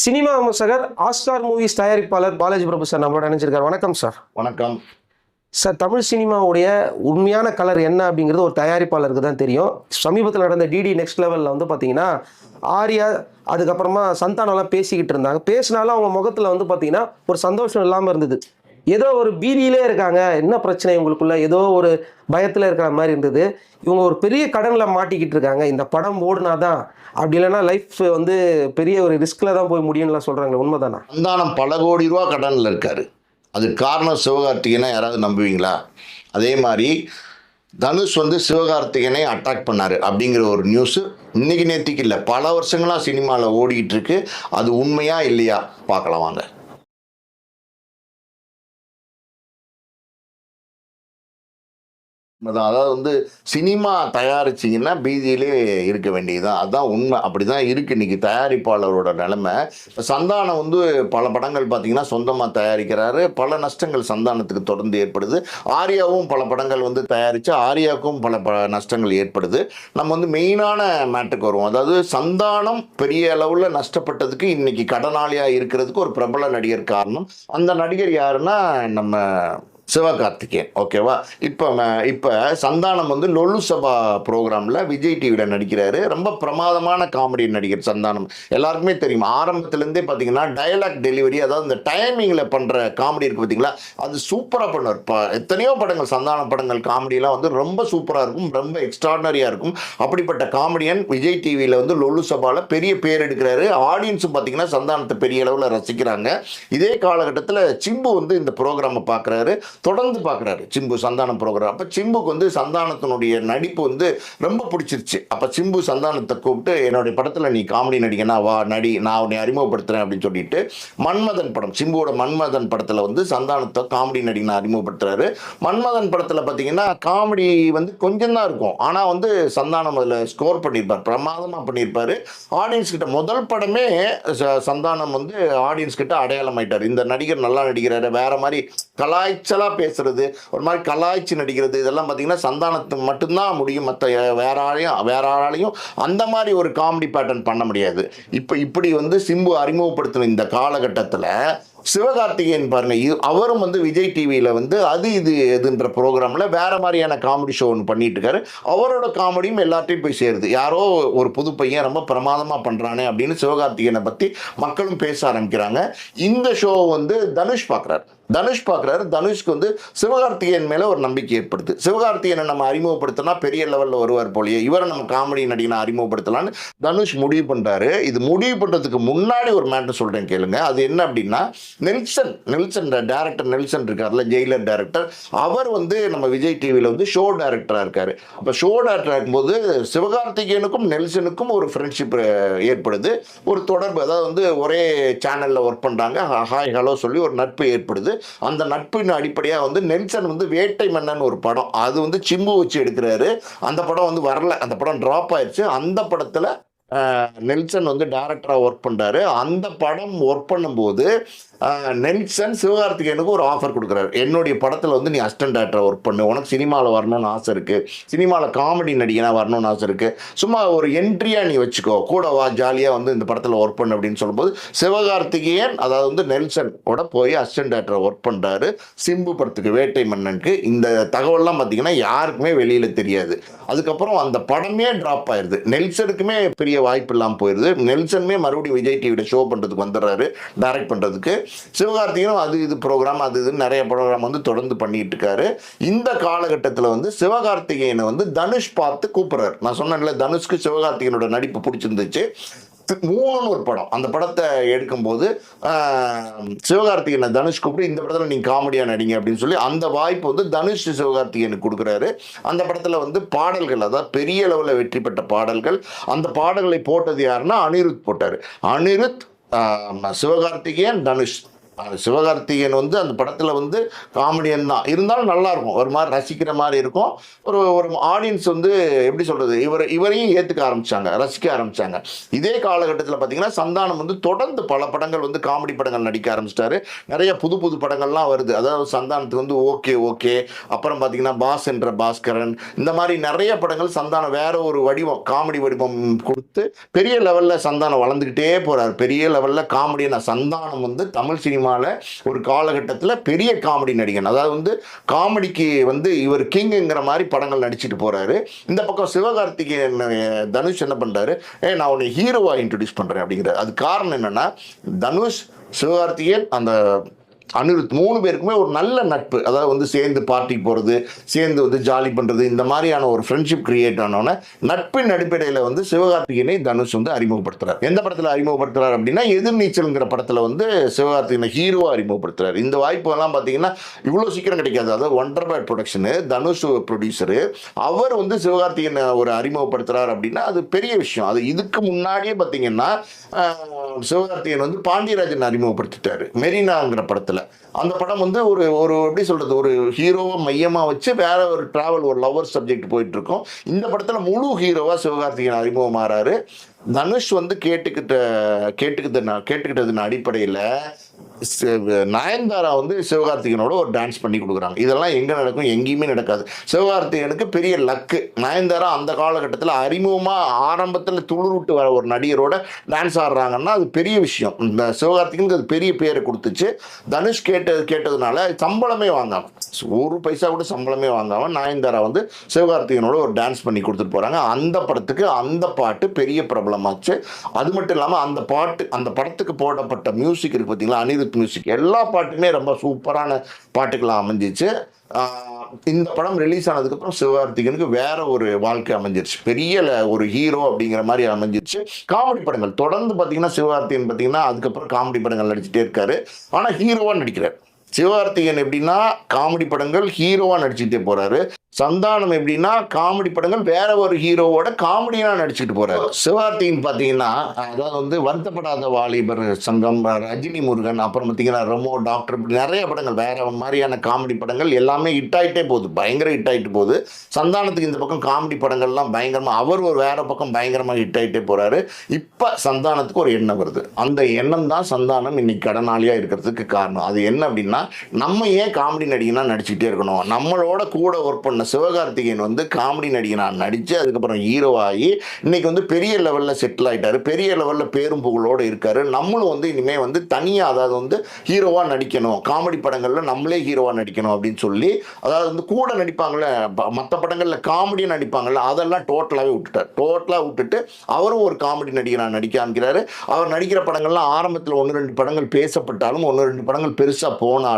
Cinema விமர்சகர் Oscar movies தயாரிப்பாளர் பாலாஜி பிரபு sir நம்மளோட நினைச்சிருக்காரு வணக்கம் சார். வணக்கம். சார் தமிழ் சினிமாவுடைய உண்மையான கலர் என்ன அப்படிங்கிறது ஒரு தயாரிப்பாளருக்கு தான் தெரியும். சமீபத்தில் நடந்த டிடி நெக்ஸ்ட் லெவலில் வந்து பார்த்தீங்கன்னா ஆர்யா அதுக்கப்புறமா சந்தானம்லாம் பேசிக்கிட்டு இருந்தாங்க. பேசினாலும் அவங்க முகத்தில் வந்து பார்த்தீங்கன்னா ஒரு சந்தோஷம் இல்லாமல் இருந்தது. ஏதோ ஒரு பீதியிலே இருக்காங்க. என்ன பிரச்சனை இவங்களுக்குள்ள ஏதோ ஒரு பயத்தில் இருக்கிற மாதிரி இருந்தது. இவங்க ஒரு பெரிய கடனில் மாட்டிக்கிட்டு இருக்காங்க. இந்த படம் ஓடுனா தான் அப்படி இல்லைன்னா லைஃப் வந்து பெரிய ஒரு ரிஸ்கில் தான் போய் முடியும்லாம் சொல்கிறாங்களே உண்மைதானா? சந்தானம் பல கோடி ரூபா கடனில் இருக்கார். அது காரணம் சிவகார்த்திகேயனை யாராவது நம்புவீங்களா? அதே மாதிரி தனுஷ் வந்து சிவகார்த்திகேயனை அட்டாக் பண்ணார் அப்படிங்கிற ஒரு நியூஸ் இன்னைக்கு நேற்றுக்கு இல்லை. பல வருஷங்களாக சினிமாவில் ஓடிக்கிட்டு இருக்கு. அது உண்மையா இல்லையா? பார்க்கலாம் வாங்க. அதாவது வந்து சினிமா தயாரிச்சிங்கன்னா பீதியிலே இருக்க வேண்டியதுதான். அதுதான் உண்மை. அப்படி தான் இருக்குது இன்றைக்கி தயாரிப்பாளரோட நிலமை. இப்போ சந்தானம் வந்து பல படங்கள் பார்த்தீங்கன்னா சொந்தமாக தயாரிக்கிறாரு. பல நஷ்டங்கள் சந்தானத்துக்கு தொடர்ந்து ஏற்படுது. ஆர்யாவும் பல படங்கள் வந்து தயாரித்து ஆர்யாவுக்கும் பல ப நஷ்டங்கள் ஏற்படுது. நம்ம வந்து மெயினான மேட்டுக்கு வருவோம். அதாவது சந்தானம் பெரிய அளவில் நஷ்டப்பட்டதுக்கு இன்றைக்கி கடனாளியாக இருக்கிறதுக்கு ஒரு பிரபல நடிகர் காரணம். அந்த நடிகர் யாருன்னா நம்ம சிவகார்த்திகேயன் ஓகேவா? இப்போ இப்போ சந்தானம் வந்து லொல்லு சபா ப்ரோக்ராமில் விஜய் டிவியில் நடிக்கிறாரு. ரொம்ப பிரமாதமான காமெடி நடிகர் சந்தானம். எல்லாருக்குமே தெரியும். ஆரம்பத்துலேருந்தே பார்த்தீங்கன்னா டயலாக் டெலிவரி அதாவது இந்த டைமிங்கில் பண்ணுற காமெடி இருக்குது பார்த்தீங்களா அது சூப்பராக பண்ணுவார். இப்போ எத்தனையோ படங்கள் சந்தான படங்கள் காமெடியெலாம் வந்து ரொம்ப சூப்பராக இருக்கும். ரொம்ப எக்ஸ்ட்ராடனரியாக இருக்கும். அப்படிப்பட்ட காமெடியன் விஜய் டிவியில் வந்து லொல்லு சபாவில் பெரிய பேர் எடுக்கிறாரு. ஆடியன்ஸும் பார்த்தீங்கன்னா சந்தானத்தை பெரிய அளவில் ரசிக்கிறாங்க. இதே காலகட்டத்தில் சிம்பு வந்து இந்த ப்ரோக்ராமை பார்க்குறாரு தொடர்ந்து பார்க்குறாரு. சிம்பு சந்தானம் ப்ரோக்ராம் அப்போ சிம்புக்கு வந்து சந்தானத்தினுடைய நடிப்பு வந்து ரொம்ப பிடிச்சிருச்சு. அப்போ சிம்பு சந்தானத்தை கூப்பிட்டு என்னுடைய படத்தில் நீ காமெடி நடிகனா வா நடி நான் உன்னை அறிமுகப்படுத்துகிறேன் அப்படின்னு சொல்லிட்டு மன்மதன் படம் சிம்புவோட மன்மதன் படத்தில் வந்து சந்தானத்தை காமெடி நடிகனை அறிமுகப்படுத்துறாரு. மன்மதன் படத்தில் பார்த்தீங்கன்னா காமெடி வந்து கொஞ்சம் தான் இருக்கும். ஆனால் வந்து சந்தானம் அதில் ஸ்கோர் பண்ணியிருப்பார். பிரமாதமாக பண்ணியிருப்பார். ஆடியன்ஸ் கிட்ட முதல் படமே ச- சந்தானம் வந்து ஆடியன்ஸ் கிட்ட அடையாளம் ஆயிட்டார். இந்த நடிகர் நல்லா நடிக்கிறாரு. வேற மாதிரி கலாய்ச்சல் பேசுறது ஒரு மாதிரி கலாய்ச்சி நடிக்கிறது இதெல்லாம் பார்த்தீங்கன்னா சந்தானத்துக்கு மட்டும்தான் முடியும். மற்ற வேற ஆளையும் வேற ஆளாலையும் அந்த மாதிரி ஒரு காமெடி பேட்டர்ன் பண்ண முடியாது. இப்போ இப்படி வந்து சிம்பு அறிமுகப்படுத்தின இந்த காலகட்டத்தில் சிவகார்த்திகேயன் பாருங்க அவரும் வந்து விஜய் டிவியில் வந்து அது இது எதுன்ற ப்ரோக்ராமில் வேற மாதிரியான காமெடி ஷோ ஒன்று பண்ணிட்டு இருக்காரு. அவரோட காமெடியும் எல்லாத்தையும் போய் சேருது. யாரோ ஒரு புது பையன் ரொம்ப பிரமாதமாக பண்ணுறானே அப்படின்னு சிவகார்த்திகேயனை பற்றி மக்களும் பேச ஆரம்பிக்கிறாங்க. இந்த ஷோ வந்து தனுஷ் பார்க்குறாரு தனுஷ் பார்க்குறாரு. தனுஷ்க்கு வந்து சிவகார்த்திகேயன் மேலே ஒரு நம்பிக்கை ஏற்படுது. சிவகார்த்திகேயனை நம்ம அறிமுகப்படுத்தினா பெரிய லெவலில் வருவார் போலயே. இவரை நம்ம காமெடி நடிகனை அறிமுகப்படுத்தலான்னு தனுஷ் முடிவு பண்ணுறாரு இது முடிவு பண்ணுறதுக்கு முன்னாடி ஒரு மேட்டர் சொல்கிறேன் கேளுங்க. அது என்ன அப்படின்னா நெல்சன் நெல்சன் டேரக்டர் நெல்சன் இருக்கார்ல ஜெயிலர் டேரக்டர் அவர் வந்து நம்ம விஜய் டிவியில் வந்து ஷோ டேரக்டராக இருக்கார். அப்போ ஷோ டேரக்டராக இருக்கும்போது சிவகார்த்திகேயனுக்கும் நெல்சனுக்கும் ஒரு ஃப்ரெண்ட்ஷிப் ஏற்படுது. ஒரு தொடர்பு அதாவது வந்து ஒரே சேனலில் ஒர்க் பண்ணுறாங்க ஹாய் ஹலோ சொல்லி ஒரு நட்பு ஏற்படுது. அந்த நட்பின் அடிப்படையாக வந்து நெல்சன் வந்து வேட்டை மன்னன் ஒரு படம். அது வந்து சிம்பு வச்சு எடுக்கிறாரு. அந்த படம் வந்து வரல. அந்த படம் ட்ராப் ஆயிடுச்சு அந்த படத்தில் நெல்சன் வந்து டேரக்டராக ஒர்க் பண்ணுறாரு அந்த படம் ஒர்க் பண்ணும்போது நெல்சன் சிவகார்த்திகேயனுக்கு ஒரு ஆஃபர் கொடுக்குறாரு. என்னுடைய படத்தில் வந்து நீ அசிஸ்டன்ட் டேரக்டராக ஒர்க் பண்ணு. உனக்கு சினிமாவில் வரணும்னு ஆசை இருக்குது சினிமாவில் காமெடி நடிகனாக வரணும்னு ஆசை இருக்குது சும்மா ஒரு என்ட்ரியாக நீ வச்சுக்கோ. கூட வா ஜாலியாக வந்து இந்த படத்தில் ஒர்க் பண்ணு அப்படின்னு சொல்லும்போது சிவகார்த்திகேயன் அதாவது வந்து நெல்சனோட போய் அசிஸ்டன்ட் டேரக்டராக ஒர்க் பண்ணுறாரு சிம்பு படத்துக்கு வேட்டை மன்னனுக்கு. இந்த தகவல்லாம் பார்த்தீங்கன்னா யாருக்குமே வெளியில் தெரியாது. அதுக்கப்புறம் அந்த படமே ட்ராப் ஆயிடுது நெல்சனுக்குமே பெரிய வாய்ப்பு இல்லாமல் போயிடுது நெல்சனுமே மறுபடியும் விஜய் டிவியில் ஷோ பண்ணுறதுக்கு வந்துடுறாரு டைரக்ட் பண்ணுறதுக்கு சிவகார்த்திகனும் அது இது ப்ரோக்ராம் அது இதுன்னு நிறைய ப்ரோக்ராம் வந்து தொடர்ந்து பண்ணிட்டு இருக்காரு. இந்த காலகட்டத்தில் வந்து சிவகார்த்திகேயனை வந்து தனுஷ் பார்த்து கூப்பிட்றாரு. நான் சொன்னேன்ல தனுஷ்க்கு சிவகார்த்திகேயனோட நடிப்பு பிடிச்சிருந்துச்சு. மூணு ஒரு படம். அந்த படத்தை எடுக்கும்போது சிவகார்த்திகேயனை தனுஷ் கூப்பிட்டு இந்த படத்தில் நீங்கள் காமெடியாக நடிங்க அப்படின்னு சொல்லி அந்த வாய்ப்பு வந்து தனுஷ் சிவகார்த்திகேயனுக்கு கொடுக்குறாரு. அந்த படத்தில் வந்து பாடல்கள் அதாவது பெரிய அளவில் வெற்றி பெற்ற பாடல்கள் அந்த பாடல்களை போட்டது யாருன்னா அனிருத் போட்டார். அனிருத் சிவகார்த்திகேயன் தனுஷ். சிவகார்த்திகேயன் வந்து அந்த படத்தில் வந்து காமெடியன் தான். இருந்தாலும் நல்லாயிருக்கும். ஒரு மாதிரி ரசிக்கிற மாதிரி இருக்கும். ஒரு ஒரு ஆடியன்ஸ் வந்து எப்படி சொல்கிறது இவர் இவரையும் ஏற்றுக்க ஆரம்பிச்சாங்க. ரசிக்க ஆரம்பித்தாங்க இதே காலகட்டத்தில் பார்த்திங்கன்னா சந்தானம் வந்து தொடர்ந்து பல படங்கள் வந்து காமெடி படங்கள் நடிக்க ஆரம்பிச்சிட்டாரு. நிறைய புது புது படங்கள்லாம் வருது. அதாவது சந்தானத்துக்கு வந்து ஓகே ஓகே. அப்புறம் பார்த்திங்கன்னா பாஸ் என்ற பாஸ்கரன். இந்த மாதிரி நிறைய படங்கள் சந்தானம் வேற ஒரு வடிவம் காமெடி வடிவம் கொடுத்து பெரிய லெவலில் சந்தானம் வளர்ந்துக்கிட்டே போகிறார் பெரிய லெவலில் காமெடியான சந்தானம் வந்து தமிழ் சினிமா சினிமாவில் ஒரு காலகட்டத்தில் பெரிய காமெடி நடிகன். அதாவது வந்து காமெடிக்கு வந்து இவர் கிங்குங்கிற மாதிரி படங்கள் நடிச்சிட்டு போறாரு. இந்த பக்கம் சிவகார்த்திகேயன் தனுஷ் என்ன பண்ணுறாரு ஏ நான் உன்னை ஹீரோவா இன்ட்ரடியூஸ் பண்றேன் அப்படிங்கிறார். அது காரணம் என்னென்னா தனுஷ் சிவகார்த்திகேயன் அந்த அனிருத் மூணு பேருக்குமே ஒரு நல்ல நட்பு. அதாவது வந்து சேர்ந்து பார்ட்டிக்கு போகிறது சேர்ந்து வந்து ஜாலி பண்ணுறது இந்த மாதிரியான ஒரு ஃப்ரெண்ட்ஷிப் கிரியேட் ஆனோன்னே நட்பின் அடிப்படையில் வந்து சிவகார்த்திகேயனை தனுஷ் வந்து அறிமுகப்படுத்துகிறார் எந்த படத்தில் அறிமுகப்படுத்துகிறார் அப்படின்னா எதிர்நீச்சல்ங்கிற படத்தில் வந்து சிவகார்த்திகனை ஹீரோவாக அறிமுகப்படுத்துகிறார் இந்த வாய்ப்பெல்லாம் பார்த்தீங்கன்னா இவ்வளோ சீக்கிரம் கிடைக்காது. அதாவது Wunderbar production Dhanush producer அவர் வந்து சிவகார்த்திகேயனை ஒரு அறிமுகப்படுத்துகிறார் அப்படின்னா அது பெரிய விஷயம். அது இதுக்கு முன்னாடியே பார்த்தீங்கன்னா சிவகார்த்திகேயன் வந்து பாண்டியராஜன் அறிமுகப்படுத்திட்டாரு. மெரினாங்கிற படத்தில். அந்த படம் வந்து ஒரு ஒரு எப்படி சொல்றது ஒரு ஹீரோவை மையமாக வச்சு வேற ஒரு டிராவல் ஒரு லவர் சப்ஜெக்ட் போயிட்டு இருக்கோம் இந்த படத்தில் முழு ஹீரோவா சிவகார்த்திகேயன் அறிமுகமாறாரு. தனுஷ் வந்து கேட்டுக்கிட்ட கேட்டுக்கிட்ட கேட்டுக்கிட்டதுன்னு அடிப்படையில் நயன்தாரா வந்து சிவகார்த்திகனோட ஒரு டான்ஸ் பண்ணி கொடுக்குறாங்க. இதெல்லாம் எங்கே நடக்கும்? எங்கேயுமே நடக்காது. சிவகார்த்திகேயனுக்கு பெரிய லக்கு நயன்தாரா அந்த காலகட்டத்தில் அறிமுகமாக ஆரம்பத்தில் துளிர்விட்டு வர ஒரு நடிகரோட டான்ஸ் ஆடுறாங்கன்னா அது பெரிய விஷயம். இந்த சிவகார்த்திகனுக்கு அது பெரிய பேரை கொடுத்துச்சு. தனுஷ் கேட்டது கேட்டதுனால சம்பளமே வாங்காமல் ஒரு பைசா கூட சம்பளமே வாங்காமல் நயன்தாரா வந்து சிவகார்த்திகனோட ஒரு டான்ஸ் பண்ணி கொடுத்துட்டு போகிறாங்க அந்த படத்துக்கு அந்த பாட்டு பெரிய பிரபலமாச்சு. அது மட்டும் இல்லாமல் அந்த பாட்டு அந்த படத்துக்கு போடப்பட்ட மியூசிக் இருக்கு பார்த்தீங்களா அனிருத் மியூசிக் எல்லா பாட்டுமே ரொம்ப சூப்பரான பாட்டுகளாக அமைஞ்சிச்சு. இந்த படம் ரிலீஸ் ஆனதுக்கப்புறம் சிவகார்த்திகனுக்கு வேற ஒரு வாழ்க்கை அமைஞ்சிருச்சு. பெரிய ல- ஒரு ஹீரோ அப்படிங்கிற மாதிரி அமைஞ்சிருச்சு. காமெடி படங்கள். தொடர்ந்து பார்த்தீங்கன்னா சிவகார்த்திகன் பார்த்தீங்கன்னா அதுக்கப்புறம் காமெடி படங்கள் நடிச்சுட்டே இருக்காரு. ஆனால் ஹீரோவாக நடிக்கிறார். சிவகார்த்திகன் எப்படின்னா காமெடி படங்கள் ஹீரோவா நடிச்சுட்டே போறாரு. சந்தானம் எப்படின்னா காமெடி படங்கள் வேற ஒரு ஹீரோவோட காமெடியா நடிச்சுட்டு போறாரு. சிவகார்த்திகன் பாத்தீங்கன்னா அதாவது வந்து வருத்தப்படாத வாலிபர் சங்கம் ரஜினி முருகன் அப்புறம் பாத்தீங்கன்னா ரமோ டாக்டர் இப்படி நிறைய படங்கள் வேற மாதிரியான காமெடி படங்கள் எல்லாமே ஹிட் ஆயிட்டே போகுது. பயங்கர ஹிட் ஆயிட்டு போகுது. சந்தானத்துக்கு இந்த பக்கம் காமெடி படங்கள்லாம் பயங்கரமா அவர் ஒரு வேற பக்கம் பயங்கரமா ஹிட் ஆயிட்டே போறாரு. இப்ப சந்தானத்துக்கு ஒரு எண்ணம் வருது. அந்த எண்ணம் தான் சந்தானம் இன்னைக்கு கடனாளியா இருக்கிறதுக்கு காரணம். அது என்ன அப்படின்னா நம்ம ஏன் காமெடி நடிகனா நடிச்சுக்கிட்டே இருக்கணும். நம்மளோட கூட ஒர்க் பண்ண சிவகார்த்திகேயன் வந்து காமெடி நடிகனா நடிச்சு அதுக்கப்புறம் ஹீரோ ஆகி இன்னைக்கு வந்து பெரிய லெவல்ல செட்டில் ஆயிட்டாரு. பெரிய லெவல்ல பேரும் புகழோட இருக்காரு. நம்மளும் வந்து இனிமே வந்து தனியா அதாவது வந்து ஹீரோவா நடிக்கணும். காமெடி படங்கள்ல நம்மளே ஹீரோவா நடிக்கணும் அப்படின்னு சொல்லி அதாவது வந்து கூட நடிப்பாங்கள்ல மற்ற படங்கள்ல காமெடியாக நடிப்பாங்கள்ல அதெல்லாம் டோட்டலாகவே விட்டுட்டார். டோட்டலாக விட்டுட்டு அவரும் ஒரு காமெடி நடிகராக நடிக்க ஆரம்பிக்கிறாரு. அவர் நடிக்கிற படங்கள்லாம் ஆரம்பத்தில் ஒன்று ரெண்டு படங்கள் பேசப்பட்டாலும் ஒன்று ரெண்டு படங்கள் பெருசாக போனாலும்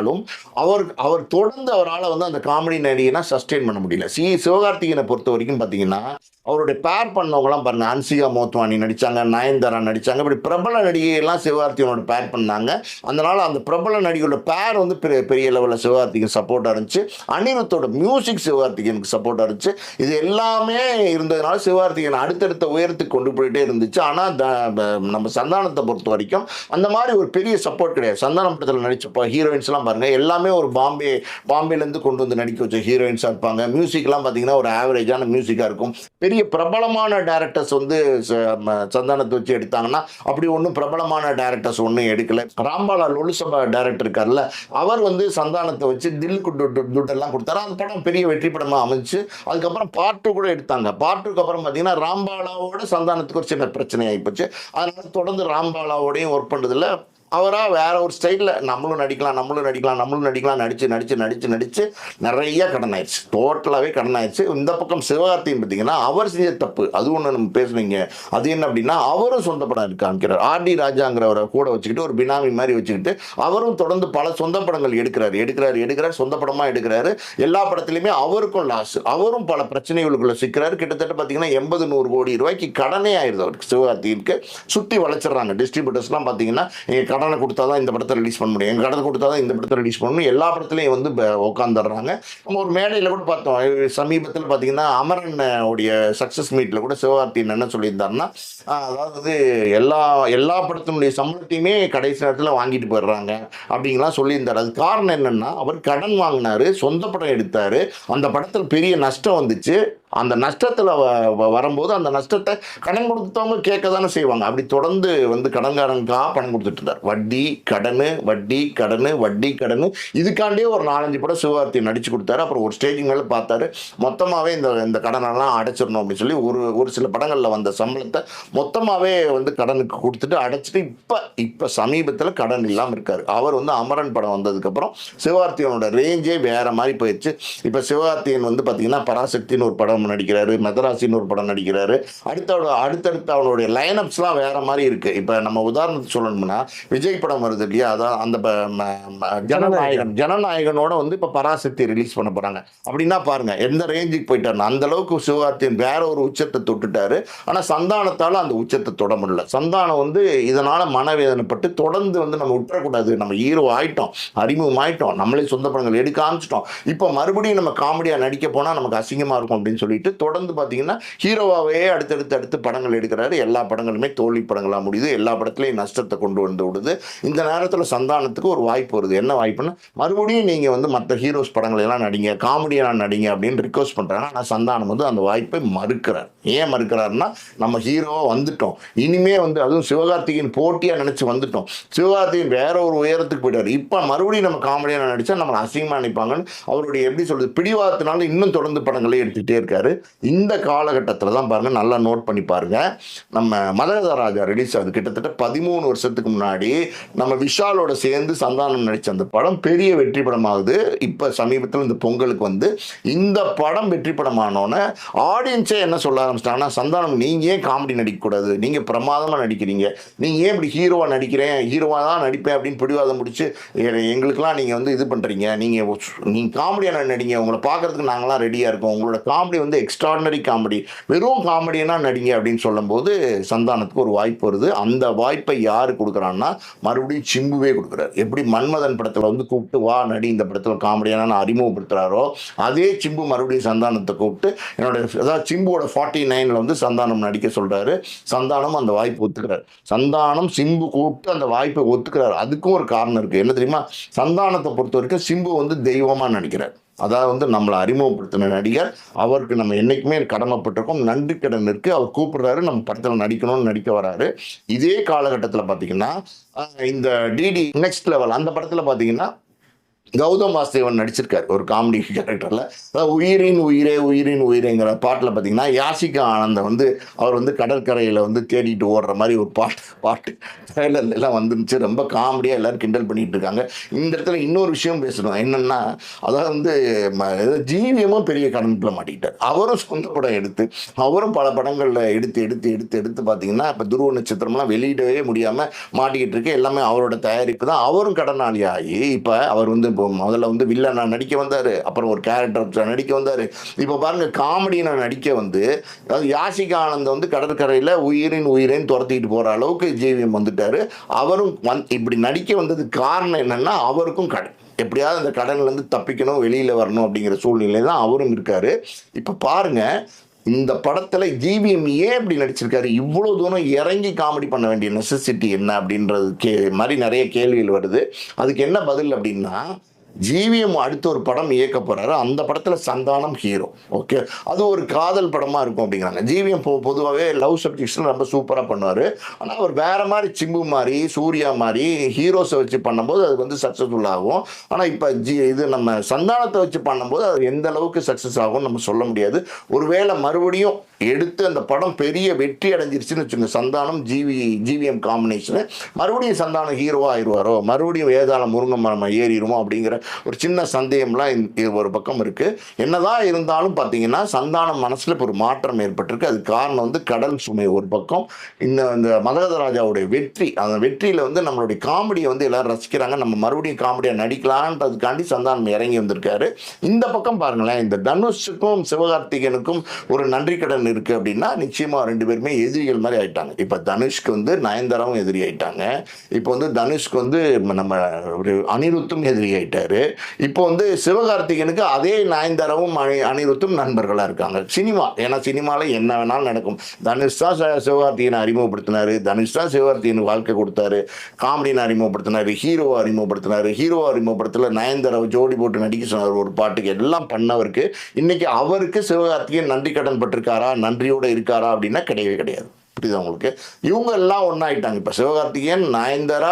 அவர் அவர் தொடர்ந்து அவரால் வந்து அந்த காமெடி நடிகனா சஸ்டெயின் பண்ண முடியல. சி. சிவகார்த்திகனை பொறுத்த வரைக்கும் பார்த்தீங்கன்னா அவருடைய பேர் பண்ணவங்களாம் பாருங்க அன்சிகா மோத்வானி நடித்தாங்க நயன்தாரா நடித்தாங்க இப்படி பிரபல நடிகையெல்லாம் சிவகார்த்திகனோட பேர் பண்ணாங்க. அதனால் அந்த பிரபல நடிகையோட பேர் வந்து பெரிய பெரிய லெவலில் சிவகார்த்திகன் சப்போர்ட்டாக இருந்துச்சு. அனிருத்தோட மியூசிக் சிவகார்த்திகனுக்கு சப்போர்ட்டாக இருந்துச்சு. இது எல்லாமே இருந்ததுனால சிவகார்த்திகன் அடுத்தடுத்த உயரத்துக்கு கொண்டு போயிட்டே இருந்துச்சு. ஆனால் நம்ம சந்தானத்தை பொறுத்த வரைக்கும் அந்த மாதிரி ஒரு பெரிய சப்போர்ட் கிடையாது. சந்தானம் படத்தில் நடித்த ஹீரோயின்ஸ்லாம் பாருங்க. எல்லாமே ஒரு பாம்பே பாம்பேலேருந்து கொண்டு வந்து நடிக்க வச்ச ஹீரோயின்ஸாக இருப்பாங்க. மியூசிக்லாம் பார்த்தீங்கன்னா ஒரு ஆவரேஜான மியூசிக்காக இருக்கும். பெரிய பிரபலமான டேரக்டர்ஸ் வந்து ச- சந்தானத்தை வச்சு எடுத்தாங்கன்னா அப்படி ஒன்றும் பிரபலமான டேரக்டர்ஸ் ஒன்றும் எடுக்கலை. ராம்பாலா லொலுசபா டேரக்டர் இருக்கார்ல அவர் வந்து சந்தானத்தை வச்சு தில் துட்டெல்லாம் கொடுத்தாரு. அந்த படம் பெரிய வெற்றி படமாக அமைச்சு அதுக்கப்புறம் பார்ட் டூ கூட எடுத்தாங்க. பார்ட் டூக்கு அப்புறம் பார்த்தீங்கன்னா ராம்பாலாவோட சந்தானத்துக்கு ஒரு சின்ன பிரச்சனை ஆகிப்போச்சு அதனால் தொடர்ந்து ராம்பாலாவோடையும் ஒர்க் பண்ணுறதில்ல அவராக வேற ஒரு ஸ்டைலில் நம்மளும் நடிக்கலாம் நம்மளும் நடிக்கலாம் நம்மளும் நடிக்கலாம் நடித்து நடிச்சு நடித்து நடித்து நிறைய கடன் ஆயிடுச்சு டோட்டலாகவே கடன் ஆயிடுச்சு இந்த பக்கம் சிவகார்த்தின்னு பார்த்தீங்கன்னா அவர் செஞ்ச தப்பு. அது ஒன்று நம்ம பேசுனீங்க. அது என்ன அப்படின்னா அவரும் சொந்த படம் எடுக்க காமிக்கிறார் ஆர்டி ராஜாங்கிறவரை கூட வச்சுக்கிட்டு ஒரு பினாமி மாதிரி வச்சுக்கிட்டு அவரும் தொடர்ந்து பல சொந்த படங்கள் எடுக்கிறாரு எடுக்கிறார் எடுக்கிறார் சொந்த படமாக எடுக்கிறாரு. எல்லா படத்துலையுமே அவருக்கும் லாஸ் அவரும் பல பிரச்சனைகளுக்குள்ள சிக்கிறார். கிட்டத்தட்ட பார்த்தீங்கன்னா எண்பது நூறு கோடி ரூபாய்க்கு கடனே ஆயிடுது அவருக்கு. சிவகார்த்திக்கு சுற்றி வளைச்சிடுறாங்க. டிஸ்ட்ரிபியூட்டர்ஸ்லாம் பார்த்தீங்கன்னா எங்கள் கடன் கடனை கொடுத்தா தான் இந்த படத்தை ரிலீஸ் பண்ண முடியும். எங்கள் கடனை கொடுத்தா தான் இந்த படத்தை ரிலீஸ் பண்ணணும் எல்லா படத்துலையும் வந்து உட்காந்துடுறாங்க நம்ம ஒரு மேடையில் கூட பார்த்தோம். சமீபத்தில் பார்த்தீங்கன்னா அமரன் உடைய சக்ஸஸ் மீட்டில் கூட சிவகார்த்தியன் என்ன சொல்லியிருந்தாருன்னா அதாவது எல்லா எல்லா படத்தினுடைய சம்பளத்தையுமே கடைசி நேரத்தில் வாங்கிட்டு போயிடுறாங்க. அப்படிங்கலாம் சொல்லியிருந்தார். அது காரணம் என்னென்னா அவர் கடன் வாங்கினாரு சொந்த படம் எடுத்தார். அந்த படத்தில் பெரிய நஷ்டம் வந்துச்சு. அந்த நஷ்டத்தில் வரும்போது அந்த நஷ்டத்தை கடன் கொடுத்தவங்க கேட்க தானே செய்வாங்க. அப்படி தொடர்ந்து வந்து கடன்காரனுக்காக பணம் கொடுத்துட்டு இருந்தார். வட்டி கடன் வட்டி கடன் வட்டி கடன். இதுக்காண்டியே ஒரு நாலஞ்சு படம் சிவகார்த்தி நடிச்சு கொடுத்தாரு. அப்புறம் ஒரு ஸ்டேஜிங் மேலே பார்த்தாரு. மொத்தமாகவே இந்த இந்த கடனெல்லாம் அடைச்சிடணும் அப்படின்னு சொல்லி ஒரு ஒரு சில படங்களில் வந்த சம்பளத்தை மொத்தமாகவே வந்து கடனுக்கு கொடுத்துட்டு அடைச்சிட்டு இப்போ இப்போ சமீபத்தில் கடன் இல்லாமல் இருக்கார். அவர் வந்து அமரன் படம் வந்ததுக்கப்புறம் சிவகார்த்தியனோட ரேஞ்சே வேறு மாதிரி போயிடுச்சு. இப்போ சிவகார்த்தியன் வந்து பார்த்திங்கன்னா பராசக்தின்னு ஒரு படம் நடிக்கிறாரு மெதராசின்னு ஒரு படம் நடிக்கிறாரு. அடுத்தோட அடுத்தடுத்து அவனுடைய லைனப்ஸ்லாம் வேற மாதிரி இருக்கு. இப்போ நம்ம உதாரணத்துக்கு சொல்லணும்னா விஜய் படம் வருது இல்லையா? அதான் அந்த ஜனநாயகன். ஜனநாயகனோட வந்து இப்போ பராசக்தி ரிலீஸ் பண்ண போறாங்க. அப்படின்னா பாருங்க எந்த ரேஞ்சுக்கு போயிட்டாரு அந்த அளவுக்கு சிவகார்த்தியன் வேற ஒரு உச்சத்தை தொட்டுட்டாரு. ஆனா சந்தானத்தால அந்த உச்சத்தை தொட முடியல. சந்தானம் வந்து இதனால மனவேதனைப்பட்டு தொடர்ந்து வந்து நம்ம விட்டுறக்கூடாது. நம்ம ஹீரோ ஆயிட்டோம். அறிமுகம் ஆயிட்டோம். நம்மளே சொந்த படங்கள் எடுக்க ஆரம்பிச்சிட்டோம். இப்போ மறுபடியும் நம்ம காமெடியா நடிக்க போனா நமக்கு அசிங்கமா இருக்கும் அப்படின்னு சொல்லிட்டு தொடர்ந்து பார்த்தீங்கன்னா ஹீரோவாகவே அடுத்தடுத்து அடுத்து படங்கள் எடுக்கிறாரு. எல்லா படங்களுமே தோல்வி படங்களாக முடியுது. எல்லா படத்துலையும் நஷ்டத்தை கொண்டு வந்து விடுது. இந்த நேரத்தில் சந்தானத்துக்கு ஒரு வாய்ப்பு வருது. என்ன வாய்ப்புன்னா மறுபடியும் நீங்கள் வந்து மற்ற ஹீரோஸ் படங்களெல்லாம் நடிங்க காமெடியெல்லாம் நடிங்க அப்படின்னு ரிக்வஸ்ட் பண்றாங்க ஆனால் சந்தானம் வந்து அந்த வாய்ப்பை மறுக்கிறார். ஏன் மறுக்கிறாருன்னா நம்ம ஹீரோவாக வந்துட்டோம். இனிமே வந்து அதுவும் சிவகார்த்திகேயன் போட்டியாக நினச்சி வந்துட்டோம். சிவகார்த்திகேயன் வேற ஒரு உயரத்துக்கு போயிட்டாரு. இப்போ மறுபடியும் நம்ம காமெடியாக நடித்தா நம்மளை அசிங்கமாக நினைப்பாங்கன்னு அவருடைய எப்படி சொல்கிறது பிடிவாதத்தினால இன்னும் தொடர்ந்து படங்களே எடுத்துகிட்டே இருக்காரு. இந்த காலகட்டத்தில் தான் பாருங்கள் நல்லா நோட் பண்ணி பாருங்க. நம்ம மதகத ராஜா ரிலீஸ் ஆகுது கிட்டத்தட்ட பதிமூணு வருஷத்துக்கு முன்னாடி நம்ம விஷாலோட சேர்ந்து சந்தானம் நடித்த அந்த படம் பெரிய வெற்றி படமாகுது. இப்போ சமீபத்தில் இந்த பொங்கலுக்கு வந்து இந்த படம் வெற்றி படமானோன்னே ஆடியன்ஸே என்ன சொல்ல ஆரம்பிச்சிட்டாங்கன்னா சந்தானம் நீங்கள் ஏன் காமெடி நடிக்கக்கூடாது நீங்கள் பிரமாதமாக நடிக்கிறீங்க. நீங்கள் ஏன் இப்படி ஹீரோவாக நடிக்கிறேன்? ஹீரோவாக தான் நடிப்பேன் அப்படின்னு பிடிவாதம் முடிச்சு எங்களுக்கெல்லாம் நீங்கள் வந்து இது பண்ணுறீங்க நீங்கள் நீங்கள் காமெடியாக நடிங்க. உங்களை பார்க்குறதுக்கு நாங்களாம் ரெடியாக இருக்கோம். உங்களோட காமெடி வந்து எக்ஸ்ட்ராடனரி காமெடி வெறும் காமெடியனா நடிங்க அப்படின்னு சொல்லும்போது சந்தானத்துக்கு ஒரு வாய்ப்பு வருது. அந்த வாய்ப்பை யார் கொடுக்குறான்னா மறுபடியும் சிம்புவே கொடுக்குறாரு. எப்படி மன்மதன் படத்தில் வந்து கூப்பிட்டு வா நடி இந்த படத்தில் காமெடியான அறிமுகப்படுத்துறாரோ? அதே சிம்பு மறுபடியும் சந்தானத்தை கூப்பிட்டு என்னோட அதாவது சிம்புவோட ஃபார்ட்டி நைனில் வந்து சந்தானம் நடிக்க சொல்கிறாரு சந்தானம் அந்த வாய்ப்பு ஒத்துக்கிறார். சந்தானம் சிம்பு கூப்பிட்டு அந்த வாய்ப்பை ஒத்துக்கிறாரு. அதுக்கும் ஒரு காரணம் இருக்குது என்ன தெரியுமா? சந்தானத்தை பொறுத்த வரைக்கும் சிம்பு வந்து தெய்வமாக நடிக்கிறார். அதாவது வந்து நம்மளை அறிமுகப்படுத்தின நடிகர் அவருக்கு நம்ம என்றைக்குமே கடமைப்பட்டிருக்கோம். நன்றி கடன் இருக்குது அவர் கூப்பிடுறாரு நம்ம படத்தில் நடிக்கணும்னு நடிக்க வராரு. இதே காலகட்டத்தில் பார்த்தீங்கன்னா இந்த டிடி நெக்ஸ்ட் லெவல் அந்த படத்தில் பார்த்தீங்கன்னா கௌதம் வாசுதேவன் நடிச்சிருக்கார் ஒரு காமெடி கேரக்டரில் அதாவது உயிரின் உயிரே உயிரின் உயிரேங்கிற பாட்டில் பார்த்தீங்கன்னா யாசிகா ஆனந்த வந்து அவர் வந்து கடற்கரையில் வந்து தேடிட்டு ஓடுற மாதிரி ஒரு பாட்டு பாட்டு trailer எல்லாம் வந்துருந்துச்சு. ரொம்ப காமெடியாக எல்லோரும் கிண்டல் பண்ணிகிட்டு இருக்காங்க. இந்த இடத்துல இன்னொரு விஷயம் பேசணும். என்னென்னா அதாவது வந்து ம- ஜீவியமும் பெரிய கடனுக்குள்ள மாட்டிக்கிட்டார். அவரும் சொந்த படம் எடுத்து அவரும் பல படங்களில் எடுத்து எடுத்து எடுத்து எடுத்து பார்த்தீங்கன்னா இப்போ துருவ நட்சத்திரம்லாம் வெளியிடவே முடியாமல் மாட்டிக்கிட்டு இருக்கு எல்லாமே அவரோட தயாரிப்பு தான். அவரும் கடனாளி ஆகி இப்போ அவர் வந்து இப்போ முதல்ல வந்து வில்ல நான் நடிக்க வந்தார். அப்புறம் ஒரு கேரக்டர் நடிக்க வந்தார். இப்போ பாருங்கள் காமெடி நான் நடிக்க வந்து அதாவது யாசிகா ஆனந்த் வந்து கடற்கரையில் உயிரின் உயிரின் துரத்திட்டு போகிற அளவுக்கு ஜீவியம் வந்துட்டார். அவரும் வந் இப்படி நடிக்க வந்ததுக்கு காரணம் என்னன்னா அவருக்கும் கடன். எப்படியாவது அந்த கடன்லேருந்து தப்பிக்கணும் வெளியில் வரணும் அப்படிங்கிற சூழ்நிலை தான் அவரும் இருக்கார். இப்போ பாருங்க இந்த படத்தில் ஜிவிஎம் ஏன் இப்படி நடிச்சிருக்காரு? இவ்வளோ தூரம் இறங்கி காமெடி பண்ண வேண்டிய நெசசிட்டி என்ன அப்படின்றது கே மாதிரி நிறைய கேள்விகள் வருது. அதுக்கு என்ன பதில் அப்படின்னா ஜிவிஎம் அடுத்த ஒரு படம் இயக்க போகிறாரு அந்த படத்தில் சந்தானம் ஹீரோ ஓகே அது ஒரு காதல் படமாக இருக்கும் அப்படிங்கிறாங்க. ஜிவிஎம் பொ பொதுவாகவே லவ் சப்ஜெக்ட்ஸில் ரொம்ப சூப்பராக பண்ணுவார். ஆனால் அவர் வேறு மாதிரி சிம்பு மாதிரி சூர்யா மாதிரி ஹீரோஸை வச்சு பண்ணும்போது அது வந்து சக்ஸஸ்ஃபுல் ஆகும். ஆனால் இப்போ ஜி இது நம்ம சந்தானத்தை வச்சு பண்ணும்போது அது எந்த அளவுக்கு சக்ஸஸ் ஆகும்னு நம்ம சொல்ல முடியாது. ஒருவேளை மறுபடியும் எடுத்து அந்த படம் பெரிய வெற்றி அடைஞ்சிருச்சுன்னு வச்சுங்க சந்தானம் ஜிவி ஜிவிஎம் காம்பினேஷனு மறுபடியும் சந்தானம் ஹீரோவாக ஆயிடுவாரோ? மறுபடியும் வேதாளம் முருங்கை மரம் ஏறிடுமோ அப்படிங்கிற ஒரு சின்ன சந்தேகம்லாம் இது ஒரு பக்கம் இருக்குது என்னதான் இருந்தாலும் பார்த்தீங்கன்னா சந்தானம் மனசில் இப்போ ஒரு மாற்றம் ஏற்பட்டிருக்கு. அது காரணம் வந்து கடல் சுமை ஒரு பக்கம். இந்த இந்த மகதராஜாவுடைய வெற்றி அந்த வெற்றியில் வந்து நம்மளுடைய காமெடியை வந்து எல்லாரும் ரசிக்கிறாங்க. நம்ம மறுபடியும் காமெடியாக நடிக்கலான்றதுக்காண்டி சந்தானம் இறங்கி வந்திருக்காரு. இந்த பக்கம் பாருங்களேன். இந்த தனுஷுக்கும் சிவகார்த்திகேயனுக்கும் ஒரு நன்றி கடன் இருக்கு அப்படின்னா நிச்சயமா ரெண்டு பேருமே எதிரிகள் மாதிரி ஆயிட்டாங்க. இப்ப தனுஷ்க்கு வந்து நயன்தாராவும் எதிரி ஆயிட்டாங்க. இப்போ வந்து தனுஷ்க்கு வந்து நம்ம ஒரு அனிருத்தும் எதிரி ஆயிட்டாரு. இப்போ வந்து சிவகார்த்திகனுக்கு அதே நயன்தாராவும் அனி அனிருத்தும் நண்பர்களா இருக்காங்க. சினிமா ஏன்னா சினிமால என்ன வேணாலும் நடக்கும். தனுஷ் தான் சிவகார்த்திகனை அறிமுகப்படுத்தினாரு. தனுஷ் தான் சிவகார்த்திகனுக்கு வாழ்க்கை கொடுத்தாரு. காமெடின்னு அறிமுகப்படுத்தினாரு. ஹீரோவை அறிமுகப்படுத்தினாரு. ஹீரோ அறிமுகப்படுத்தல நயன்தாராவை ஜோடி போட்டு நடிக்க சொன்னார். ஒரு பாட்டுக்கு எல்லாம் பண்ணவருக்கு. இன்னைக்கு அவருக்கு சிவகார்த்திகன் நன்றி கடன் பட்டிருக்காரா நன்றியோடு இருக்காரா அப்படின்னா கிடையவே கிடையாது. புரியுதா உங்களுக்கு? இவங்க எல்லாம் ஒன்றாயிட்டாங்க இப்போ சிவகார்த்திகேயன் நயன்தாரா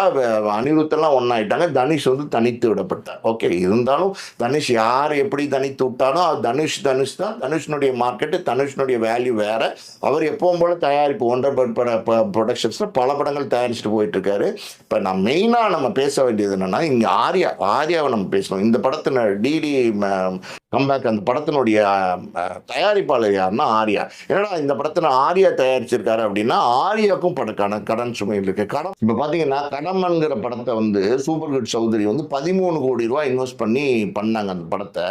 அனிருத்தெல்லாம் ஒன்றாயிட்டாங்க தனுஷ் வந்து தனித்து விடப்பட்டார். ஓகே இருந்தாலும் தனுஷ் யார் எப்படி தனித்து விட்டாலும் அது தனுஷ் தனுஷ் தான். தனுஷனுடைய மார்க்கெட்டு தனுஷனுடைய வேல்யூ வேறு. அவர் எப்பவும் போல தயாரிப்பு ஒன்றரை பட் பட ப்ரொடக்ஷன்ஸில் பல படங்கள் தயாரிச்சுட்டு போயிட்டுருக்காரு. இப்போ நான் மெயினாக நம்ம பேச வேண்டியது என்னென்னா இங்கே ஆர்யா ஆர்யாவை நம்ம பேசணும். இந்த படத்தில் டிடி கம்பேக் அந்த படத்தினுடைய தயாரிப்பாளர் யாருன்னா ஆர்யா. என்னடா இந்த படத்தில் ஆர்யா தயாரிச்சிருக்காரு அப்படின்னா ஆர்யாக்கும் பட கடன் கடன் சுமை இருக்கு. கடன் இப்போ பார்த்தீங்கன்னா கடமன்கிற படத்தை வந்து சூப்பர் குட் சௌதரி வந்து பதிமூணு கோடி ரூபாய் இன்வெஸ்ட் பண்ணி பண்ணாங்க அந்த படத்தை.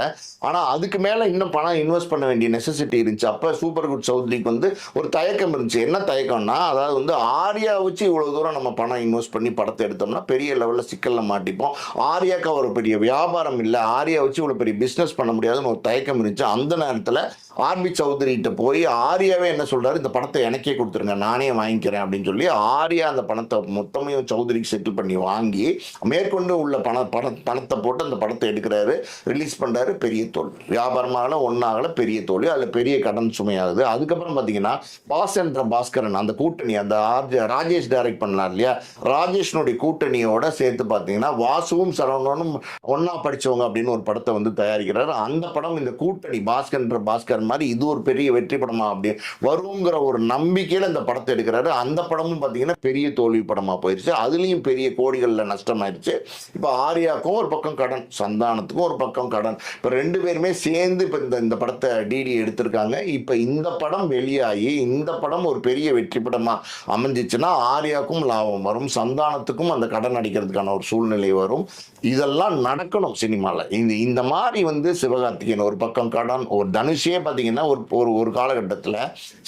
ஆனால் அதுக்கு மேலே இன்னும் பணம் இன்வெஸ்ட் பண்ண வேண்டிய நெசசிட்டி இருந்துச்சு. அப்போ சூப்பர் குட் சௌத்ரிக்கு வந்து ஒரு தயக்கம் இருந்துச்சு. என்ன தயக்கம்னா அதாவது வந்து ஆர்யா வச்சு இவ்வளோ தூரம் நம்ம பணம் இன்வெஸ்ட் பண்ணி படத்தை எடுத்தோம்னா பெரிய லெவலில் சிக்கலில் மாட்டிப்போம். ஆர்யாவுக்கு ஒரு பெரிய வியாபாரம் இல்லை. ஆர்யா வச்சு இவ்வளோ பெரிய பிஸ்னஸ் பண்ண முடியாது. முடியாதுன்னு ஒரு தயக்கம் இருந்துச்சு. அந்த நேரத்தில் ஆர்பி சௌத்ரிகிட்ட போய் ஆர்யாவே என்ன சொல்கிறாரு இந்த படத்தை எனக்கே கொடுத்துருங்க. நானே வாங்கிக்கிறேன் அப்படின்னு சொல்லி ஆர்யா அந்த பணத்தை மொத்தமையும் சௌத்ரிக்கு செட்டில் பண்ணி வாங்கி மேற்கொண்டு உள்ள பண பண பணத்தை போட்டு அந்த படத்தை எடுக்கிறாரு. ரிலீஸ் பண்ணுறாரு பெரிய தோல்வி வியாபாரமாகல ஒன்றாகல பெரிய தோல்வி அதில் பெரிய கடன் சுமையாகுது அதுக்கப்புறம் பார்த்தீங்கன்னா பாஸ் என்ற பாஸ்கரன் அந்த கூட்டணி அந்த ஆர்ஜ ராஜேஷ் டைரக்ட் பண்ணார் இல்லையா? ராஜேஷ்னுடைய கூட்டணியோட சேர்த்து பார்த்தீங்கன்னா வாசுவும் சரவணனும் ஒன்றா படிச்சவங்க அப்படின்னு ஒரு படத்தை வந்து தயாரிக்கிறாரு. அந்த படம் இந்த கூட்டணி பாஸ்கர்ன்ற பாஸ்கர் மாதிரி இது ஒரு பெரிய வெற்றி படமா அப்படி வருங்கிற ஒரு நம்பிக்கையில இந்த படத்தை எடுக்கிறாரு. அந்த படமும் பார்த்தீங்கன்னா பெரிய தோல்வி படமா போயிருச்சு. அதுலயும் பெரிய கோடிகள்ல நஷ்டமாயிருச்சு. இப்போ ஆர்யாக்கும் ஒரு பக்கம் கடன் சந்தானத்துக்கும் ஒரு பக்கம் கடன். இப்போ ரெண்டு பேருமே சேர்ந்து இப்போ இந்த இந்த படத்தை டிடி எடுத்திருக்காங்க. இப்போ இந்த படம் வெளியாகி இந்த படம் ஒரு பெரிய வெற்றி படமா அமைஞ்சிச்சுன்னா ஆர்யாக்கும் லாபம் வரும். சந்தானத்துக்கும் அந்த கடன் அடிக்கிறதுக்கான ஒரு சூழ்நிலை வரும். இதெல்லாம் நடக்கணும் சினிமாவில் இந்த இந்த மாதிரி வந்து சிவகார்த்திகேயன் ஒரு பக்கம் கடன் ஒரு தனுஷே பார்த்தீங்கன்னா ஒரு ஒரு ஒரு காலகட்டத்தில்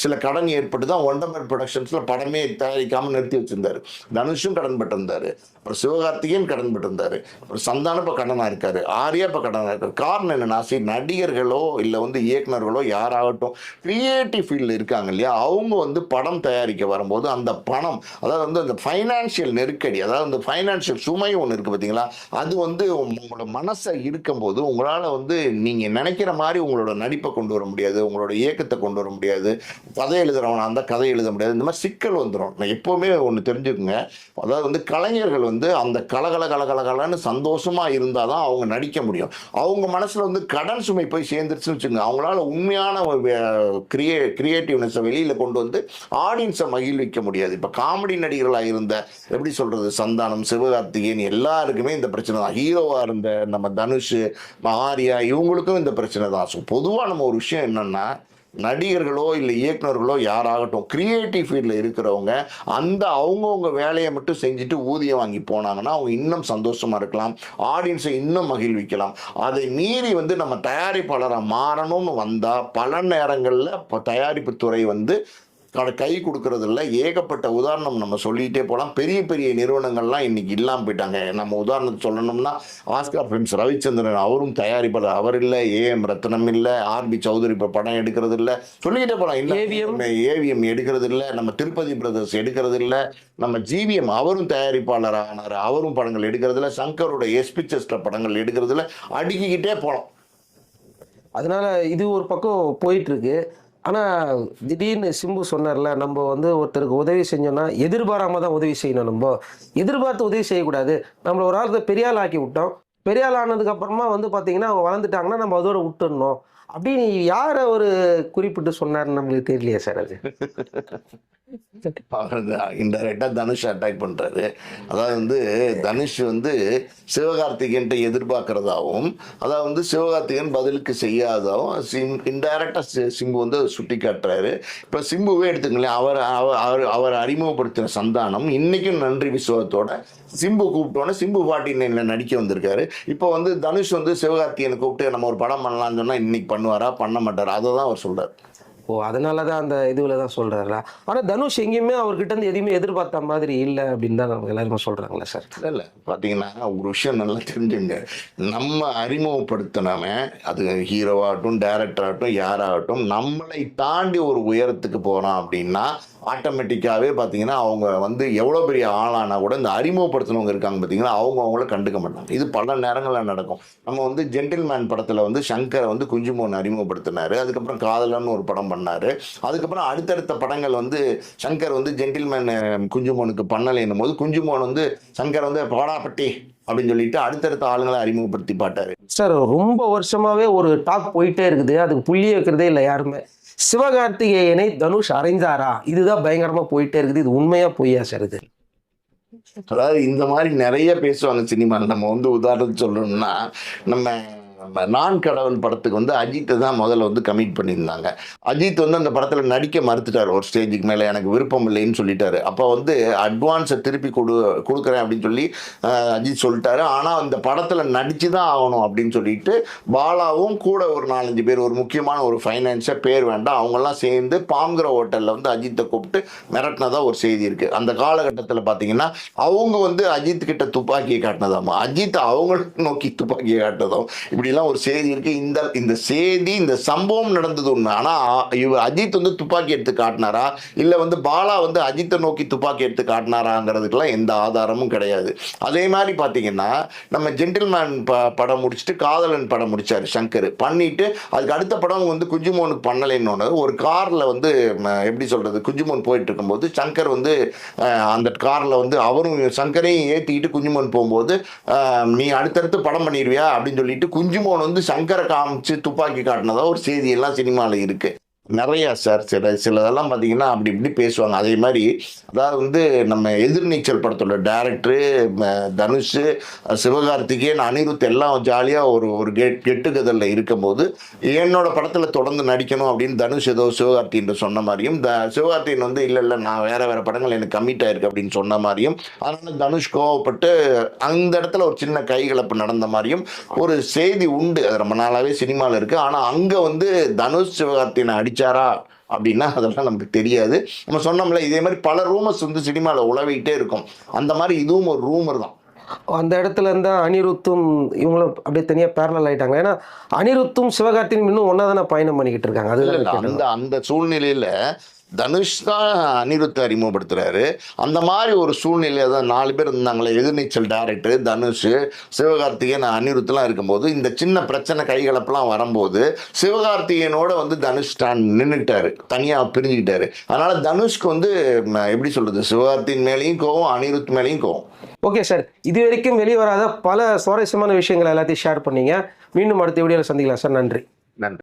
சில கடன் ஏற்பட்டு தான் ஒண்டமர் ப்ரொடக்ஷன்ஸில் படமே தயாரிக்காமல் நிறுத்தி வச்சுருந்தார். தனுஷும் கடன் பட்டிருந்தார். அப்புறம் சிவகார்த்திகேயன் கடன் பட்டிருந்தார். அப்புறம் சந்தானம் இப்போ கடனாக இருக்கார். ஆரியா இப்போ கடனாக இருக்கார். காரணம் என்னன்னா சரி நடிகர்களோ இல்லை வந்து இயக்குநர்களோ யாராகட்டும் கிரியேட்டிவ் ஃபீல்டில் இருக்காங்க இல்லையா அவங்க வந்து படம் தயாரிக்க வரும்போது அந்த பணம் அதாவது வந்து அந்த ஃபைனான்சியல் நெருக்கடி அதாவது அந்த ஃபைனான்சியல் சுமை ஒன்று இருக்குது பார்த்தீங்களா அது வந்து உங்களோட மனசை இருக்கும்போது உங்களால் வந்து நீங்கள் நினைக்கிற மாதிரி உங்களோட நடிப்பை கொண்டு வர முடியாது உங்களோட இயக்கத்தை கொண்டு வர முடியாது கதை எழுதுறவனா அந்த கதை எழுத முடியாது இந்த மாதிரி சிக்கல் வந்துடும் நான் எப்போவுமே ஒன்று தெரிஞ்சுக்குங்க. அதாவது வந்து கலைஞர்கள் வந்து அந்த கலகல கலகலகலன்னு சந்தோஷமாக இருந்தால் தான் அவங்க நடிக்க முடியும். அவங்க மனசில் வந்து கடன் சுமை போய் சேர்ந்துருச்சுன்னு வச்சுக்கோங்க. அவங்களால உண்மையான கிரியே கிரியேட்டிவ்னஸை வெளியில் கொண்டு வந்து ஆடியன்ஸை மகிழ்விக்க முடியாது. இப்போ காமெடி நடிகர்களாக இருந்த எப்படி சொல்கிறது சந்தானம் சிவகார்த்திகேயன் எல்லாருக்குமே இந்த பிரச்சனை தான். ஹீரோவாக இருந்த நம்ம தனுஷ் ஆர்யா இவங்களுக்கும் இந்த பிரச்சனை தான். ஸோ பொதுவாக நம்ம ஒரு விஷயம் என்னென்னா நடிகர்களோ இல்லை இயக்குனர்களோ யாராகட்டும் கிரியேட்டிவ் ஃபீல்டில் இருக்கிறவங்க அந்த அவங்கவுங்க வேலையை மட்டும் செஞ்சுட்டு ஊதியம் வாங்கி போனாங்கன்னா அவங்க இன்னும் சந்தோஷமாக இருக்கலாம். ஆடியன்ஸை இன்னும் மகிழ்விக்கலாம். அதை மீறி வந்து நம்ம தயாரிப்பாளராக மாறணும்னு வந்தால் பல நேரங்களில் இப்போ தயாரிப்பு துறை வந்து கை கொடுக்கறது இல்ல ஏகப்பட்ட உதாரணம் நம்ம சொல்லிகிட்டே போகலாம் பெரிய பெரிய நிறுவனங்கள்லாம் இன்னைக்கு இல்லாமல் போயிட்டாங்க. நம்ம உதாரணத்துக்கு சொல்லணும்னா ஆஸ்கார் ஃபிலிம்ஸ் ரவிச்சந்திரன் அவரும் தயாரிப்பாளர் அவர் இல்லை. ஏஎம் ரத்னம் இல்லை. ஆர்பி சௌதரி இப்போ படம் எடுக்கிறது இல்லை சொல்லிக்கிட்டே போகலாம். இல்லை ஏவிஎம்? எடுக்கிறது இல்லை நம்ம திருப்பதி பிரதர்ஸ் எடுக்கிறது இல்லை நம்ம ஜிவிஎம் அவரும் தயாரிப்பாளர் ஆனார். அவரும் படங்கள் எடுக்கிறது இல்லை சங்கரோட எஸ் பிக்சர்ஸில் படங்கள் எடுக்கிறது இல்லை அடுக்கிக்கிட்டே போகலாம் அதனால இது ஒரு பக்கம் போயிட்டு இருக்கு. ஆனால் திடீர்னு சிம்பு சொன்னார்ல நம்ம வந்து ஒருத்தருக்கு உதவி செஞ்சோம்னா எதிர்பாராமல் தான் உதவி செய்யணும் நம்ம. எதிர்பார்த்து உதவி செய்யக்கூடாது. நம்மளை ஒரு ஆளுக்கு பெரிய ஆள் ஆக்கி விட்டோம். பெரிய ஆள் வந்து பார்த்தீங்கன்னா அவங்க வளர்ந்துட்டாங்கன்னா நம்ம அதோட விட்டுடணும் அப்படின்னு யாரை ஒரு குறிப்பிட்டு சொன்னார்னு நம்மளுக்கு தெரியலையே சார் அது? இன்டெரக்டாக தனுஷ் அட்டாக் பண்ணுறாரு அதாவது வந்து தனுஷ் வந்து சிவகார்த்திகன்ட்ட எதிர்பார்க்கறதாவும் அதாவது வந்து சிவகார்த்திகேயன் பதிலுக்கு செய்யாததாகவும் சிம் இன்டைரக்டாக சிம்பு வந்து அதை சுட்டி காட்டுறாரு. இப்போ சிம்புவே எடுத்துங்களேன் அவர் அவர் அவர் அறிமுகப்படுத்தின சந்தானம் இன்றைக்கும் நன்றி விசுவத்தோட சிம்பு கூப்பிட்டோன்னே சிம்பு பாட்டி நைனில் நடிக்க வந்திருக்காரு. இப்போ வந்து தனுஷ் வந்து சிவகார்த்திகேயனை கூப்பிட்டு நம்ம ஒரு படம் பண்ணலாம்னு சொன்னால் இன்னைக்கு பண்ணுவாரா? பண்ண மாட்டாரா? அதை தான் அவர் சொல்கிறார் ஓ அதனால தான் அந்த இதுவில் தான் சொல்கிறாரா ஆனால் தனுஷ் எங்கேயுமே அவர்கிட்ட இருந்து எதையுமே எதிர்பார்த்த மாதிரி இல்லை அப்படின்னு தான் நம்ம எல்லாருமே சொல்கிறாங்களா சார். இல்லை இல்லை. பார்த்தீங்கன்னா ஒரு விஷயம் நல்லா தெரிஞ்சுங்க. நம்ம அறிமுகப்படுத்தினவன் அது ஹீரோவாகட்டும் டேரக்டராகட்டும் யாராகட்டும் நம்மளை தாண்டி ஒரு உயரத்துக்கு போகிறான் அப்படின்னா ஆட்டோமேட்டிக்காகவே பார்த்தீங்கன்னா அவங்க வந்து எவ்வளோ பெரிய ஆளானா கூட இந்த அறிமுகப்படுத்தினவங்க இருக்காங்க பார்த்தீங்கன்னா அவங்க அவங்கள கண்டுக்க மாட்டாங்க. இது பல நேரங்களில் நடக்கும். நம்ம வந்து ஜென்டில்மேன் படத்தில் வந்து சங்கரை வந்து குஞ்சுமோன் அறிமுகப்படுத்தினாரு அதுக்கப்புறம் காதலன் ஒரு படம் பண்ணார் அதுக்கப்புறம் அடுத்தடுத்த படங்கள் வந்து சங்கர் வந்து ஜென்டில்மேன் குஞ்சுமோனுக்கு பண்ணலைன்னும் போது குஞ்சுமோன் வந்து சங்கர் வந்து பாடாப்பட்டி அப்படின்னு சொல்லிட்டு அடுத்தடுத்த ஆளுங்களை அறிமுகப்படுத்தி பாட்டாரு. சார் ரொம்ப வருஷமாவே ஒரு டாக் போயிட்டே இருக்குது அதுக்கு புள்ளி வைக்கிறதே இல்லை யாருமே. சிவகார்த்திகேயனை தனுஷ் அறைந்தாரா இதுதான் பயங்கரமா போயிட்டே இருக்குது. இது உண்மையா பொய்யா சார் இது? அதாவது இந்த மாதிரி நிறைய பேசுவாங்க சினிமாவில் நம்ம வந்து உதாரணத்துக்கு சொல்லணும்னா நம்ம நம்ம நான் கடவுள் படத்துக்கு வந்து அஜித்தை தான் முதல்ல வந்து கமிட் பண்ணியிருந்தாங்க. அஜித் வந்து அந்த படத்தில் நடிக்க மறுத்துட்டார். ஒரு ஸ்டேஜுக்கு மேலே எனக்கு விருப்பம் இல்லைன்னு சொல்லிட்டாரு. அப்போ வந்து அட்வான்ஸை திருப்பி கொடு கொடுக்குறேன் அப்படின்னு சொல்லி அஜித் சொல்லிட்டாரு. ஆனால் அந்த படத்தில் நடித்து தான் ஆகணும் அப்படின்னு சொல்லிட்டு பாலாவும் கூட ஒரு நாலஞ்சு பேர் ஒரு முக்கியமான ஒரு ஃபைனான்ஸை பேர் வேண்டாம் அவங்கெல்லாம் சேர்ந்து பாம்கிற ஹோட்டலில் வந்து அஜித்தை கூப்பிட்டு மிரட்டினதா ஒரு செய்தி இருக்குது அந்த காலகட்டத்தில் பார்த்தீங்கன்னா அவங்க வந்து அஜித் கிட்ட துப்பாக்கியை காட்டினதாமா? அஜித் அவங்களுக்கு நோக்கி துப்பாக்கியை காட்டினதும்? இப்படிலாம் ஒரு செய்தி இருக்கு. இந்த இந்த செய்தி இந்த சம்பவம் நடந்தது ஒன்று ஆனால் இவர் அஜித் வந்து துப்பாக்கி எடுத்து காட்டினாரா? இல்லை வந்து பாலா வந்து அஜித்தை நோக்கி துப்பாக்கி எடுத்து காட்டினாராங்கிறதுக்கெல்லாம் எந்த ஆதாரமும் கிடையாது. அதே மாதிரி பார்த்தீங்கன்னா நம்ம ஜென்டில்மேன் ப படம் முடிச்சுட்டு காதலன் படம் முடிச்சாரு சங்கர். பண்ணிட்டு அதுக்கு அடுத்த படம் வந்து குஞ்சுமோனுக்கு பண்ணலைன்னு ஒரு காரில் வந்து எப்படி சொல்றது குஞ்சுமோன் போயிட்டு இருக்கும்போது சங்கர் வந்து அந்த காரில் வந்து அவரும் சங்கரையும் ஏற்றிக்கிட்டு குஞ்சுமோன் போகும்போது நீ அடுத்தடுத்து படம் பண்ணிடுவியா அப்படின்னு சொல்லிட்டு சைமோன் வந்து சங்கரை காமிச்சு துப்பாக்கி காட்டினதா ஒரு செய்தியெல்லாம் சினிமாவில் இருக்கு. நிறையா சார் சில சிலதெல்லாம் பார்த்தீங்கன்னா அப்படி இப்படி பேசுவாங்க. அதே மாதிரி அதாவது வந்து நம்ம எதிர்நீச்சல் படத்தோட டேரக்டரு தனுஷ் சிவகார்த்திகேயன் அனிருத் எல்லாம் ஜாலியாக ஒரு ஒரு கெட் கெட்டுகதலில் இருக்கும்போது என்னோட படத்தில் தொடர்ந்து நடிக்கணும் அப்படின்னு தனுஷ் ஏதோ சிவகார்த்தின்னு சொன்ன மாதிரியும் த சிவகார்த்தியன் வந்து இல்லை இல்லை நான் வேறு வேறு படங்கள் எனக்கு கம்மிட் ஆயிருக்கு அப்படின்னு சொன்ன மாதிரியும் அதனால் தனுஷ் கோவப்பட்டு அந்த இடத்துல ஒரு சின்ன கைகலப்பு நடந்த மாதிரியும் ஒரு செய்தி உண்டு. அது ரொம்ப நாளாகவே சினிமாவில் இருக்குது ஆனால் அங்கே வந்து தனுஷ் சிவகார்த்தியனை அடிச்சாரா அப்படின்னா அதெல்லாம் நமக்கு தெரியாது. நம்ம சொன்னோம்ல இதே மாதிரி பல ரூமர்ஸ் வந்து சினிமாவில் உழவிக்கிட்டே இருக்கும். அந்த மாதிரி இதுவும் ஒரு ரூமர் தான். அந்த இடத்துல இருந்தா அனிருத்தும் இவங்களும் அப்படியே தனியா பேரலல் ஆயிட்டாங்க. ஏன்னா அனிருத்தும் சிவகார்த்தியும் இன்னும் ஒன்னா தானே பயணம் பண்ணிக்கிட்டு இருக்காங்க? கேட்டேன். அந்த அந்த சூழ்நிலையில தனுஷ் தான் அனிருத்தை அறிமுகப்படுத்துறாரு. அந்த மாதிரி ஒரு சூழ்நிலையில தான் நாலு பேர் இருந்தாங்களே எதிர்நீச்சல் டேரக்டர் தனுஷ் சிவகார்த்திகேயன் அனிருத்லாம் இருக்கும்போது இந்த சின்ன பிரச்சனை கைகலப்பெல்லாம் வரும்போது சிவகார்த்திகேயனோட வந்து தனுஷ் ஸ்டாண்ட் நின்றுக்கிட்டாரு தனியாக பிரிஞ்சுக்கிட்டாரு. அதனால தனுஷ்க்கு வந்து எப்படி சொல்றது சிவகார்த்தியின் மேலேயும் கோவம் அனிருத் மேலேயும் கோவம். ஓகே சார் இது வரைக்கும் வெளியே வராத பல சுவாரஸ்யமான விஷயங்கள் எல்லாத்தையும் ஷேர் பண்ணீங்க. மீண்டும் அடுத்த வீடியோவில் சந்திக்கலாம் சார். நன்றி. நன்றி.